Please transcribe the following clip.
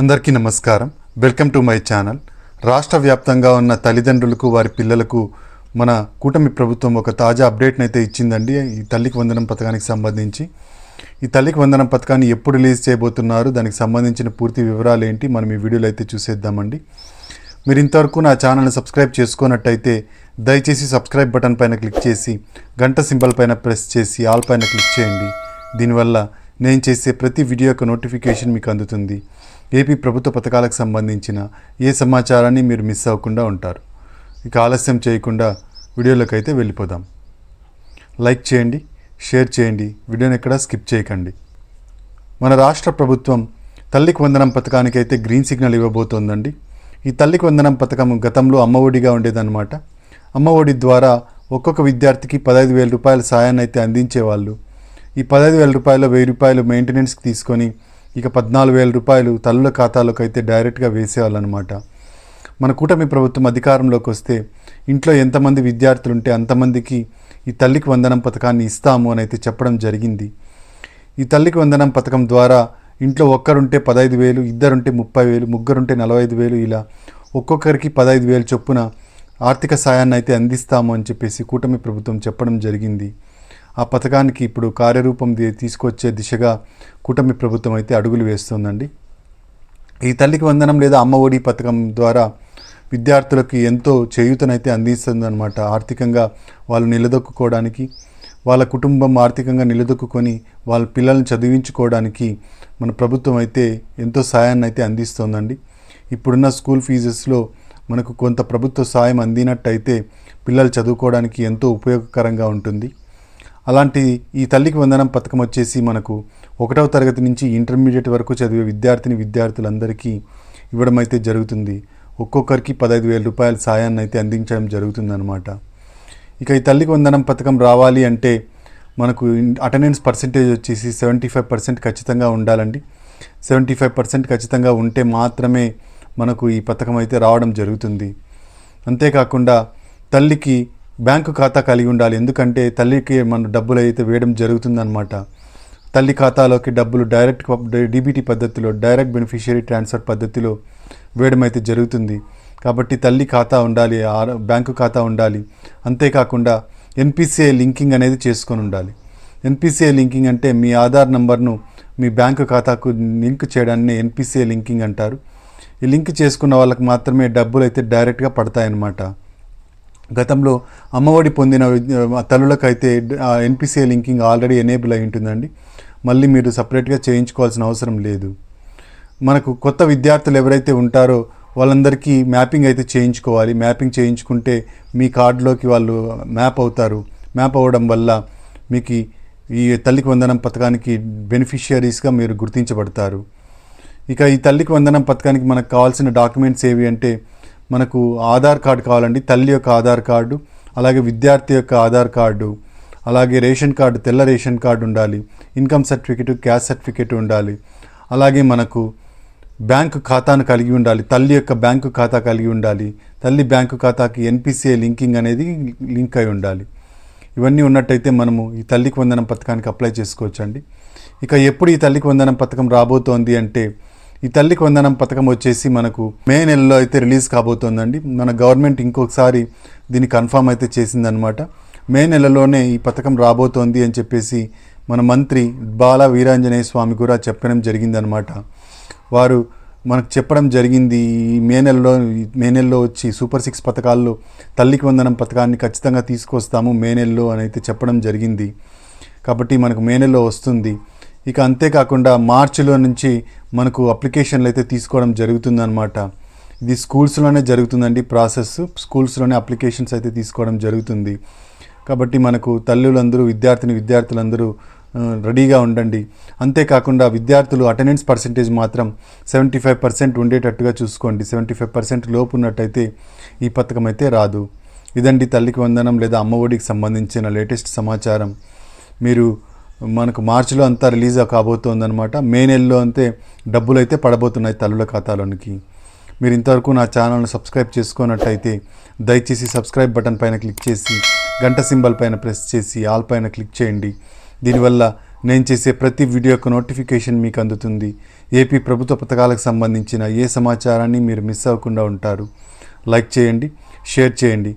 అందరికీ నమస్కారం. Welcome to my channel రాష్ట్ర వ్యాప్తంగా ఉన్న తల్లిదండ్రులకు వారి పిల్లలకు మన కూటమి ప్రభుత్వం ఒక తాజా అప్డేట్ని అయితే ఇచ్చిందండి. ఈ తల్లికి వందనం పథకానికి సంబంధించి. ఈ తల్లికి వందనం పథకాన్ని ఎప్పుడు రిలీజ్ చేయబోతున్నారు? దానికి సంబంధించిన పూర్తి వివరాలు ఏంటి? మనం ఈ వీడియోలో అయితే చూసేద్దామండి. మీరు ఇంతవరకు నా ఛానల్ని సబ్స్క్రైబ్ చేసుకున్నట్టయితే దయచేసి సబ్స్క్రైబ్ బటన్ పైన క్లిక్ చేసి గంట సింబల్ పైన ప్రెస్ చేసి ఆల్ పైన క్లిక్ చేయండి. దీనివల్ల నేను చేసే ప్రతి వీడియో యొక్క నోటిఫికేషన్ మీకు అందుతుంది. ఏపీ ప్రభుత్వ పథకాలకు సంబంధించిన ఏ సమాచారాన్ని మీరు మిస్ అవ్వకుండా ఉంటారు. ఇక ఆలస్యం చేయకుండా వీడియోలోకి అయితే వెళ్ళిపోదాం. లైక్ చేయండి షేర్ చేయండి వీడియోని ఎక్కడ స్కిప్ చేయకండి. మన రాష్ట్ర ప్రభుత్వం తల్లికి వందనం పథకానికి అయితే గ్రీన్ సిగ్నల్ ఇవ్వబోతోందండి. ఈ తల్లికి వందనం పథకం గతంలో అమ్మఒడిగా ఉండేదన్నమాట. అమ్మఒడి ద్వారా ఒక్కొక్క విద్యార్థికి పదహైదు వేల రూపాయల సాయాన్ని అయితే అందించేవాళ్ళు. ఈ పదహైదు వేల రూపాయలు వెయ్యి రూపాయలు మెయింటెనెన్స్కి తీసుకొని ఇక పద్నాలుగు వేల రూపాయలు తల్లుల ఖాతాలోకి అయితే డైరెక్ట్గా వేసేవాళ్ళు అనమాట మన కూటమి ప్రభుత్వం అధికారంలోకి వస్తే ఇంట్లో ఎంతమంది విద్యార్థులు ఉంటే అంతమందికి ఈ తల్లికి వందనం పథకాన్ని ఇస్తాము అని అయితే చెప్పడం జరిగింది. ఈ తల్లికి వందనం పథకం ద్వారా ఇంట్లో ఒక్కరుంటే పదహైదు వేలు ఇద్దరుంటే ముప్పై వేలు ముగ్గురుంటే నలభై ఐదు వేలు ఇలా ఒక్కొక్కరికి పదహైదు వేలు చొప్పున ఆర్థిక సాయాన్ని అయితే అందిస్తాము అని చెప్పేసి కూటమి ప్రభుత్వం చెప్పడం జరిగింది. ఆ పథకానికి ఇప్పుడు కార్యరూపం తీసుకొచ్చే దిశగా కూటమి ప్రభుత్వం అయితే అడుగులు వేస్తుందండి. ఈ తల్లికి వందనం లేదా అమ్మ ఒడి పథకం ద్వారా విద్యార్థులకు ఎంతో చేయూతనైతే అందిస్తుందన్నమాట. ఆర్థికంగా వాళ్ళు నిలదొక్కుకోవడానికి వాళ్ళ కుటుంబం ఆర్థికంగా నిలదొక్కుకొని వాళ్ళ పిల్లల్ని చదివించుకోవడానికి మన ప్రభుత్వం అయితే ఎంతో సాయాన్ని అయితే అందిస్తోందండి. ఇప్పుడున్న స్కూల్ ఫీజెస్లో మనకు కొంత ప్రభుత్వ సాయం అందినట్టయితే పిల్లలు చదువుకోవడానికి ఎంతో ఉపయోగకరంగా ఉంటుంది. అలాంటి ఈ తల్లికి వందనం పథకం వచ్చేసి మనకు ఒకటవ తరగతి నుంచి ఇంటర్మీడియట్ వరకు చదివే విద్యార్థిని విద్యార్థులందరికీ ఇవ్వడం అయితే జరుగుతుంది. ఒక్కొక్కరికి పదహైదు వేల రూపాయల సాయాన్ని అయితే అందించడం జరుగుతుందన్నమాట. ఇక ఈ తల్లికి వందనం పథకం రావాలి అంటే మనకు అటెండెన్స్ పర్సెంటేజ్ వచ్చేసి సెవెంటీ ఫైవ్ పర్సెంట్ ఖచ్చితంగా ఉండాలండి. సెవెంటీ ఫైవ్ పర్సెంట్ ఖచ్చితంగా ఉంటే మాత్రమే మనకు ఈ పథకం అయితే రావడం జరుగుతుంది. అంతేకాకుండా తల్లికి బ్యాంకు ఖాతా కలిగి ఉండాలి. ఎందుకంటే తల్లికి మన డబ్బులు అయితే వేయడం జరుగుతుందన్నమాట. తల్లి ఖాతాలోకి డబ్బులు డైరెక్ట్ డీబీటీ పద్ధతిలో డైరెక్ట్ బెనిఫిషియరీ ట్రాన్స్ఫర్ పద్ధతిలో వేయడం అయితే జరుగుతుంది. కాబట్టి తల్లి ఖాతా ఉండాలి బ్యాంకు ఖాతా ఉండాలి. అంతేకాకుండా ఎన్పిసిఐ లింకింగ్ అనేది చేసుకొని ఉండాలి. ఎన్పిసిఐ లింకింగ్ అంటే మీ ఆధార్ నంబర్ను మీ బ్యాంకు ఖాతాకు లింక్ చేయడాన్ని ఎన్పిసిఐ లింకింగ్ అంటారు. ఈ లింక్ చేసుకున్న వాళ్ళకి మాత్రమే డబ్బులు అయితే డైరెక్ట్గా పడతాయన్నమాట. గతంలో అమ్మఒడి పొందిన విద్య- తల్లులకైతే ఎన్పిసిఐ లింకింగ్ ఆల్రెడీ ఎనేబుల్ అయి ఉంటుందండి. మళ్ళీ మీరు సపరేట్గా చేయించుకోవాల్సిన అవసరం లేదు. మనకు కొత్త విద్యార్థులు ఎవరైతే ఉంటారో వాళ్ళందరికీ మ్యాపింగ్ అయితే చేయించుకోవాలి. మ్యాపింగ్ చేయించుకుంటే మీ కార్డులోకి వాళ్ళు మ్యాప్ అవుతారు. మ్యాప్ అవ్వడం వల్ల మీకు ఈ- ఈ తల్లికి వందనం పథకానికి బెనిఫిషియరీస్గా మీరు గుర్తించబడతారు. ఇక ఈ తల్లికి వందనం పథకానికి మనకు కావాల్సిన డాక్యుమెంట్స్ ఏవి అంటే మనకు ఆధార్ కార్డు కావాలండి. తల్లి యొక్క ఆధార్ కార్డు అలాగే విద్యార్థి యొక్క ఆధార్ కార్డు అలాగే రేషన్ కార్డు తెల్ల రేషన్ కార్డు ఉండాలి. ఇన్కమ్ సర్టిఫికెట్ క్యాస్ట్ సర్టిఫికెట్ ఉండాలి. అలాగే మనకు బ్యాంకు ఖాతాను కలిగి ఉండాలి. తల్లి యొక్క బ్యాంకు ఖాతా కలిగి ఉండాలి. తల్లి బ్యాంకు ఖాతాకి ఎన్పిసిఐ లింకింగ్ అనేది లింక్ అయి ఉండాలి. ఇవన్నీ ఉన్నట్టయితే మనము ఈ తల్లికి వందనం పథకానికి అప్లై చేసుకోవచ్చండి. ఇక ఎప్పుడు ఈ తల్లికి వందనం పథకం రాబోతోంది అంటే ఈ తల్లికి వందనం పథకం వచ్చేసి మనకు మే నెలలో అయితే రిలీజ్ కాబోతోందండి. మన గవర్నమెంట్ ఇంకొకసారి దీన్ని కన్ఫామ్ అయితే చేసిందనమాట మే నెలలోనే ఈ పథకం రాబోతోంది అని చెప్పేసి మన మంత్రి బాల వీరాంజనేయ స్వామి కూడా చెప్పడం జరిగిందనమాట వారు మనకు చెప్పడం జరిగింది ఈ మే నెలలో ఈ మే నెలలో వచ్చి సూపర్ సిక్స్ పథకాల్లో తల్లికి వందనం పథకాన్ని ఖచ్చితంగా తీసుకొస్తాము మే నెలలో అని అయితే చెప్పడం జరిగింది. కాబట్టి మనకు మే నెలలో వస్తుంది. ఇక అంతేకాకుండా మార్చిలో నుంచి మనకు అప్లికేషన్లు అయితే తీసుకోవడం జరుగుతుందన్నమాట. ఇది స్కూల్స్లోనే జరుగుతుందండి ప్రాసెస్. స్కూల్స్లోనే అప్లికేషన్స్ అయితే తీసుకోవడం జరుగుతుంది. కాబట్టి మనకు తల్లులందరూ విద్యార్థిని విద్యార్థులందరూ రెడీగా ఉండండి. అంతేకాకుండా విద్యార్థులు అటెండెన్స్ పర్సెంటేజ్ మాత్రం సెవెంటీ ఫైవ్ పర్సెంట్ ఉండేటట్టుగా చూసుకోండి. సెవెంటీ ఫైవ్ పర్సెంట్ లోపు ఉన్నట్టయితే ఈ పథకం అయితే రాదు. ఇదండి తల్లికి వందనం లేదా అమ్మఒడికి సంబంధించిన లేటెస్ట్ సమాచారం. మీరు మనకు మార్చిలో అంతా రిలీజ్ కాబోతోందనమాట మే నెలలో అంతే డబ్బులు అయితే పడబోతున్నాయి తల్లుల ఖాతాలోనికి. మీరు ఇంతవరకు నా ఛానల్ను సబ్స్క్రైబ్ చేసుకున్నట్టయితే దయచేసి సబ్స్క్రైబ్ బటన్ పైన క్లిక్ చేసి గంట సింబల్ పైన ప్రెస్ చేసి ఆల్ పైన క్లిక్ చేయండి. దీనివల్ల నేను చేసే ప్రతి వీడియో యొక్క నోటిఫికేషన్ మీకు అందుతుంది. ఏపీ ప్రభుత్వ పథకాలకు సంబంధించిన ఏ సమాచారాన్ని మీరు మిస్ అవ్వకుండా ఉంటారు. లైక్ చేయండి షేర్ చేయండి.